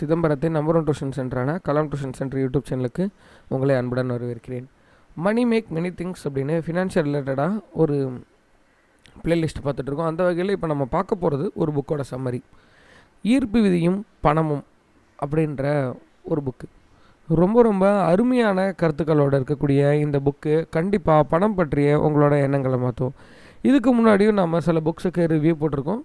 சிதம்பரத்தின் number one tuition சென்டரான Kalam tuition centre YouTube சேனலுக்கு உங்களை அன்புடன் வரவேற்கிறேன். மணி மேக் மெனி திங்ஸ் அப்படின்னு ஃபினான்ஷியல் ரிலேட்டடாக ஒரு பிளேலிஸ்ட் பார்த்துட்ருக்கோம் அந்த வகையில் இப்போ நம்ம பார்க்க போகிறது ஒரு புக்கோட சம்மரி ஈர்ப்பு விதியும் பணமும் அப்படின்ற ஒரு புக்கு ரொம்ப ரொம்ப அருமையான கருத்துக்களோடு இருக்கக்கூடிய இந்த புக்கு கண்டிப்பாக பணம் பற்றிய உங்களோட எண்ணங்களை மாற்றும் இதுக்கு முன்னாடியும் நம்ம சில புக்ஸுக்கு ரிவ்யூ போட்டிருக்கோம்.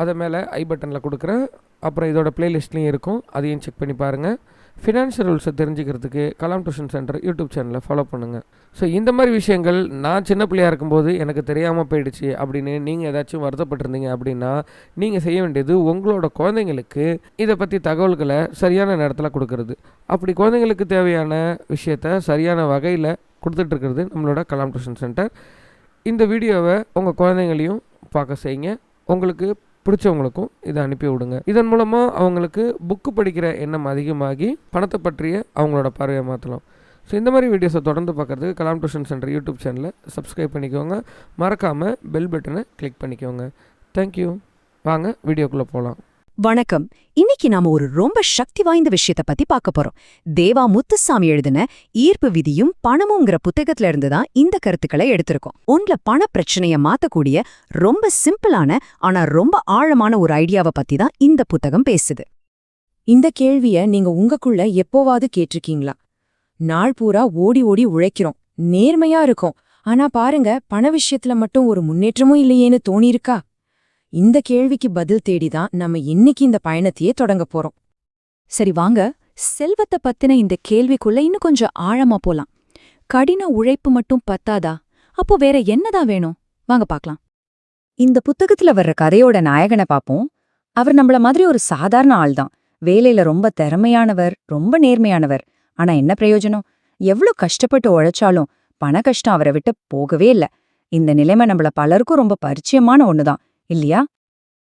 அதை மேலே ஐ பட்டனில் கொடுக்குறேன். அப்புறம் இதோட பிளேலிஸ்ட்லேயும் இருக்கும். அதையும் செக் பண்ணி பாருங்கள் ஃபினான்ஷியல் ரூல்ஸை தெரிஞ்சுக்கிறதுக்கு கலாம் டியூஷன் சென்டர் யூடியூப் சேனலை ஃபாலோ பண்ணுங்கள் ஸோ இந்த மாதிரி விஷயங்கள் நான் சின்ன பிள்ளையாக இருக்கும்போது எனக்கு தெரியாமல் போயிடுச்சு அப்படின்னு நீங்கள் ஏதாச்சும் வருத்தப்பட்டிருந்தீங்க அப்படின்னா நீங்கள் செய்ய வேண்டியது உங்களோட குழந்தைங்களுக்கு இதை பற்றி தகவல்களை சரியான நேரத்தில் கொடுக்கறது. அப்படி குழந்தைங்களுக்கு தேவையான விஷயத்த சரியான வகையில் கொடுத்துட்ருக்கிறது நம்மளோட கலாம் டியூஷன் சென்டர் இந்த வீடியோவை உங்கள் குழந்தைங்களையும் பார்க்க செய்யுங்க. உங்களுக்கு பிடிச்சவங்களுக்கும் இதை அனுப்பி விடுங்க. இதன் மூலமாக அவங்களுக்கு புக்கு படிக்கிற எண்ணம் அதிகமாகி பணத்தை பற்றிய அவங்களோட பார்வையை மாற்றலாம் ஸோ இந்த மாதிரி வீடியோஸை தொடர்ந்து பார்க்குறதுக்கு கலாம் டியூஷன் சென்டர் யூடியூப் சேனலை சப்ஸ்கிரைப் பண்ணிக்கோங்க. மறக்காமல் பெல் பட்டனை கிளிக் பண்ணிக்கோங்க. தேங்க்யூ வாங்க வீடியோக்குள்ளே போகலாம் வணக்கம். இன்னைக்கு நாம ஒரு ரொம்ப சக்தி வாய்ந்த விஷயத்த பத்தி பார்க்க போறோம். தேவா முத்துசாமி எழுதின ஈர்ப்பு விதியும் பணமுங்கிற புத்தகத்துல இருந்து தான் இந்த கருத்துக்களை எடுத்திருக்கோம். ஒன்ல பண பிரச்சனைய மாத்தக்கூடிய ரொம்ப சிம்பிளான ஆனா ரொம்ப ஆழமான ஒரு ஐடியாவை பத்தி தான் இந்த புத்தகம் பேசுது. இந்த கேள்விய நீங்க உங்கக்குள்ள எப்போவாது கேட்டிருக்கீங்களா? நாள் பூரா ஓடி ஓடி உழைக்கிறோம். நேர்மையா இருக்கும். ஆனா பாருங்க பண விஷயத்துல மட்டும் ஒரு முன்னேற்றமும் இல்லையேன்னு தோணியிருக்கா? இந்த கேள்விக்கு பதில் தேடிதான் நம்ம இன்னைக்கு இந்த பயணத்தையே தொடங்க போறோம். சரி வாங்க. செல்வத்தை பத்தின இந்த கேள்விக்குள்ள இன்னும் கொஞ்சம் ஆழமா போலாம். கடின உழைப்பு மட்டும் பத்தாதா? அப்போ வேற என்னதான் வேணும்? வாங்க பார்க்கலாம். இந்த புத்தகத்துல வர்ற கதையோட நாயகனை பாப்போம் அவர் நம்மள மாதிரி ஒரு சாதாரண ஆள்தான். வேலையில ரொம்ப திறமையானவர் ரொம்ப நேர்மையானவர். ஆனா என்ன பிரயோஜனம்? எவ்ளோ கஷ்டப்பட்டு உழைச்சாலும் பண கஷ்டம் அவரை விட்டு போகவே இல்ல. இந்த நிலைமை நம்மள பலருக்கும் ரொம்ப பரிச்சயமான ஒண்ணுதான். இல்லையா?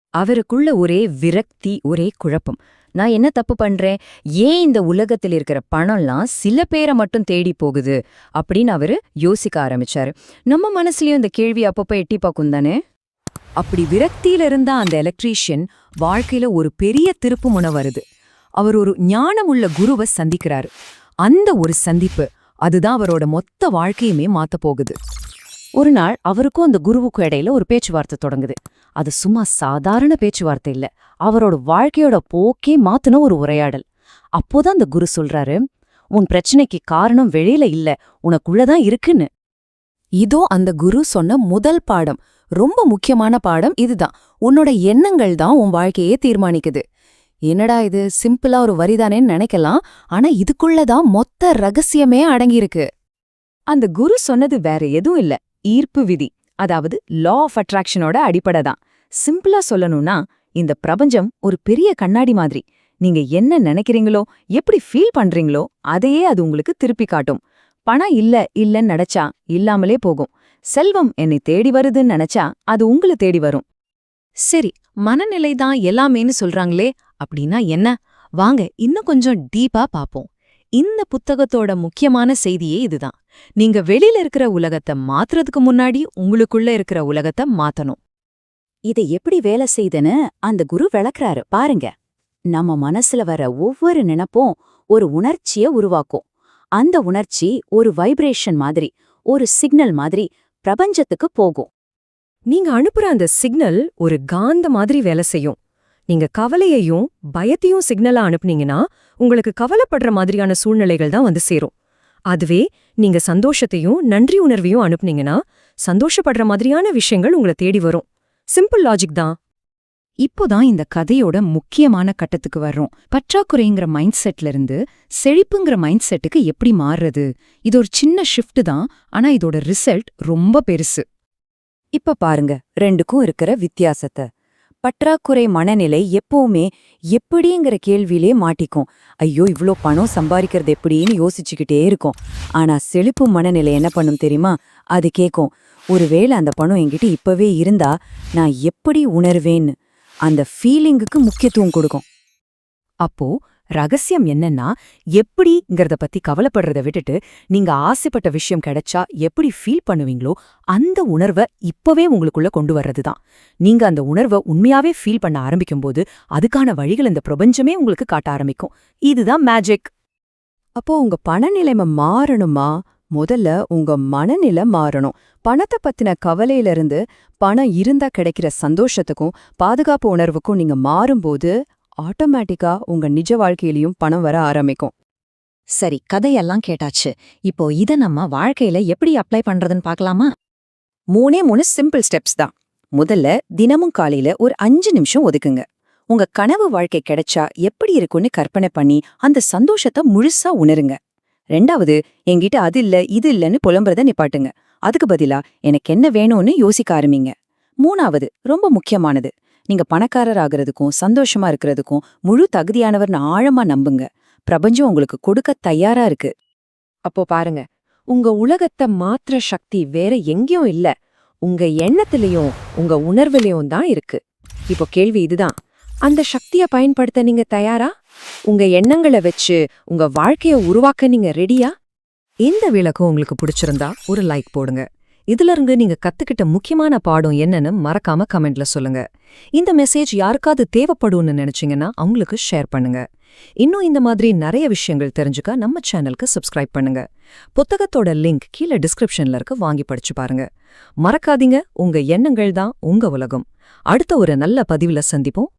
அவருக்குள்ள ஒரே விரக்தி ஒரே குழப்பம். நான் என்ன தப்பு பண்றேன்? ஏன் இந்த உலகத்தில் இருக்கிற பணம்லாம் சில பேரை மட்டும் தேடி போகுது? அப்படின்னு அவரு யோசிக்க ஆரம்பிச்சாரு. நம்ம மனசுலயும் இந்த கேள்வி அப்பப்ப எட்டி பார்க்கும் தானே? அப்படி விரக்தியில இருந்த அந்த எலக்ட்ரீஷியன் வாழ்க்கையில ஒரு பெரிய திருப்பு முனை வருது. அவர் ஒரு ஞானமுள்ள குருவை சந்திக்கிறாரு. அந்த ஒரு சந்திப்பு அதுதான் அவரோட மொத்த வாழ்க்கையுமே மாத்தப் போகுது. ஒரு நாள் அவருக்கும் அந்த குருவுக்கும் இடையில ஒரு பேச்சுவார்த்தை தொடங்குது. அது சும்மா சாதாரண பேச்சுவார்த்தை இல்ல. அவரோட வாழ்க்கையோட போக்கே மாத்துன ஒரு உரையாடல். அப்போதான் அந்த குரு சொல்றாரு உன் பிரச்சனைக்கு காரணம் வெளியில இல்ல. உனக்குள்ளதான் இருக்குன்னு. இதோ அந்த குரு சொன்ன முதல் பாடம். ரொம்ப முக்கியமான பாடம் இதுதான். உன்னோட எண்ணங்கள் தான் உன் வாழ்க்கையே தீர்மானிக்குது. என்னடா இது? சிம்பிளா ஒரு வரிதானேன்னு நினைக்கலாம். ஆனா இதுக்குள்ளதான் மொத்த ரகசியமே அடங்கியிருக்கு. அந்த குரு சொன்னது வேற எதுவும் இல்ல. ஈர்ப்பு விதி அதாவது லா ஆஃப் அட்ராக்ஷனோட அடிப்படை தான். சிம்பிளா சொல்லணும்னா இந்த பிரபஞ்சம் ஒரு பெரிய கண்ணாடி மாதிரி. நீங்க என்ன நினைக்கிறீங்களோ எப்படி ஃபீல் பண்றீங்களோ அதையே அது உங்களுக்கு திருப்பி காட்டும். பணம் இல்ல இல்லன்னு நினைச்சா இல்லாமலே போகும். செல்வம் என்னை தேடி வருதுன்னு நினைச்சா அது உங்களை தேடி வரும். சரி மனநிலை தான் எல்லாமேன்னு சொல்றாங்களே அப்படின்னா என்ன? வாங்க இன்னும் கொஞ்சம் டீப்பா பாப்போம் இந்த புத்தகத்தோட முக்கியமான செய்தியே இதுதான். நீங்க வெளியில இருக்கிற உலகத்தை மாத்துறதுக்கு முன்னாடி உங்களுக்குள்ள இருக்கிற உலகத்தை மாத்தணும். இதை எப்படி வேலை செய்துன்னு அந்த குரு விளக்குறாரு. பாருங்க. நம்ம மனசுல வர ஒவ்வொரு நினப்பும் ஒரு உணர்ச்சிய உருவாக்கும். அந்த உணர்ச்சி ஒரு வைப்ரேஷன் மாதிரி ஒரு சிக்னல் மாதிரி பிரபஞ்சத்துக்கு போகும். நீங்க அனுப்புற அந்த சிக்னல் ஒரு காந்த மாதிரி வேலை செய்யும். நீங்க கவலையையும் பயத்தையும் சிக்னலா அனுப்புனீங்கன்னா உங்களுக்கு கவலைப்படுற மாதிரியான சூழ்நிலைகள் தான் வந்து சேரும். அதுவே நீங்க சந்தோஷத்தையும் நன்றி உணர்வையும் அனுப்புனீங்கன்னா சந்தோஷப்படுற மாதிரியான விஷயங்கள் உங்களை தேடி வரும். சிம்பிள் லாஜிக் தான். இப்போதான் இந்த கதையோட முக்கியமான கட்டத்துக்கு வர்றோம். பற்றாக்குறைங்கிற மைண்ட் செட்ல இருந்து செழிப்புங்கிற மைண்ட் செட்டுக்கு எப்படி மாறுறது? இது ஒரு சின்ன ஷிஃப்ட் தான் ஆனா இதோட ரிசல்ட் ரொம்ப பெருசு. இப்ப பாருங்க ரெண்டுக்கும் இருக்கிற வித்தியாசத்தை. பற்றாக்குறை மனநிலை எப்பவுமே எப்படிங்கிற கேள்வியிலே மாட்டிக்கும். ஐயோ இவ்வளோ பணம் சம்பாதிக்கிறது எப்படின்னு யோசிச்சுக்கிட்டே இருக்கும். ஆனா செழிப்பு மனநிலை என்ன பண்ணும் தெரியுமா? அது கேட்கும் ஒருவேளை அந்த பணம் என்கிட்ட இப்பவே இருந்தா நான் எப்படி உணர்வேன்னு. அந்த ஃபீலிங்குக்கு முக்கியத்துவம் கொடுக்கும். அப்போ ரகசியம் என்னன்னா எப்படிங்கறத பத்தி கவலைப்படுறத விட்டுட்டு நீங்க ஆசைப்பட்ட விஷயம் கிடைச்சா எப்படி ஃபீல் பண்ணுவீங்களோ அந்த உணர்வை இப்பவே உங்களுக்குள்ள கொண்டு வர்றதுதான். நீங்க அந்த உணர்வை உண்மையாவே ஃபீல் பண்ண ஆரம்பிக்கும்போது அதுக்கான வழிகள் இந்த பிரபஞ்சமே உங்களுக்கு காட்ட ஆரம்பிக்கும். இதுதான் மேஜிக் அப்போ உங்க பணநிலைமை மாறணுமா? முதல்ல உங்க மனநிலை மாறணும். பணத்தை பத்தின கவலையில இருந்து பணம் இருந்தா கிடைக்கிற சந்தோஷத்துக்கும் பாதுகாப்பு உணர்வுக்கும் நீங்க மாறும்போது ஆட்டோமேட்டிக்கா உங்க நிஜ வாழ்க்கையிலயும் பணம் வர ஆரம்பிக்கும். சரி கதையெல்லாம் கேட்டாச்சு. இப்போ இத நம்ம வாழ்க்கையில எப்படி அப்ளை பண்றதுன்னு பார்க்கலாமா? மூணே மூணு சிம்பிள் ஸ்டெப்ஸ் தான். முதல்ல தினமும் காலையில ஒரு அஞ்சு நிமிஷம் ஒதுக்குங்க. உங்க கனவு வாழ்க்கை கிடைச்சா எப்படி இருக்கும்னு கற்பனை பண்ணி அந்த சந்தோஷத்தை முழுசா உணருங்க. ரெண்டாவது என்கிட்ட அது இல்ல இது இல்லன்னு புலம்புறத நிப்பாட்டுங்க. அதுக்கு பதிலா எனக்கு என்ன வேணும்னு யோசிக்க ஆரம்பிங்க. மூணாவது ரொம்ப முக்கியமானது நீங்க பணக்காரர் ஆகிறதுக்கும் சந்தோஷமா இருக்கிறதுக்கும் முழு தகுதியானவர்னு ஆழமா நம்புங்க. பிரபஞ்சம் உங்களுக்கு கொடுக்க தயாரா இருக்கு. அப்போ பாருங்க உங்க உலகத்தை மாற்ற சக்தி வேற எங்கேயும் இல்ல. உங்க எண்ணத்திலையும் உங்க உணர்விலையும் தான் இருக்கு. இப்போ கேள்வி இதுதான். அந்த சக்திய பயன்படுத்த நீங்க தயாரா? உங்க எண்ணங்களை வச்சு உங்க வாழ்க்கைய உருவாக்க நீங்க ரெடியா இந்த விளக்கம் உங்களுக்கு பிடிச்சிருந்தா ஒரு லைக் போடுங்க. இதுல இருந்து நீங்க கத்துக்கிட்ட முக்கியமான பாடம் என்னன்னு மறக்காம கமெண்ட்ல சொல்லுங்க. இந்த மெசேஜ் யாருக்காவது தேவைப்படும்னு நினைச்சீங்கன்னா அவங்களுக்கு ஷேர் பண்ணுங்க. இன்னும் இந்த மாதிரி நிறைய விஷயங்கள் தெரிஞ்சுக்க நம்ம சேனலுக்கு சப்ஸ்கிரைப் பண்ணுங்க. புத்தகத்தோட லிங்க் கீழே டிஸ்கிரிப்ஷன்ல இருக்க வாங்கி படிச்சு பாருங்க. மறக்காதீங்க உங்க எண்ணங்கள் தான் உங்க உலகம். அடுத்த ஒரு நல்ல பதிவுல சந்திப்போம்.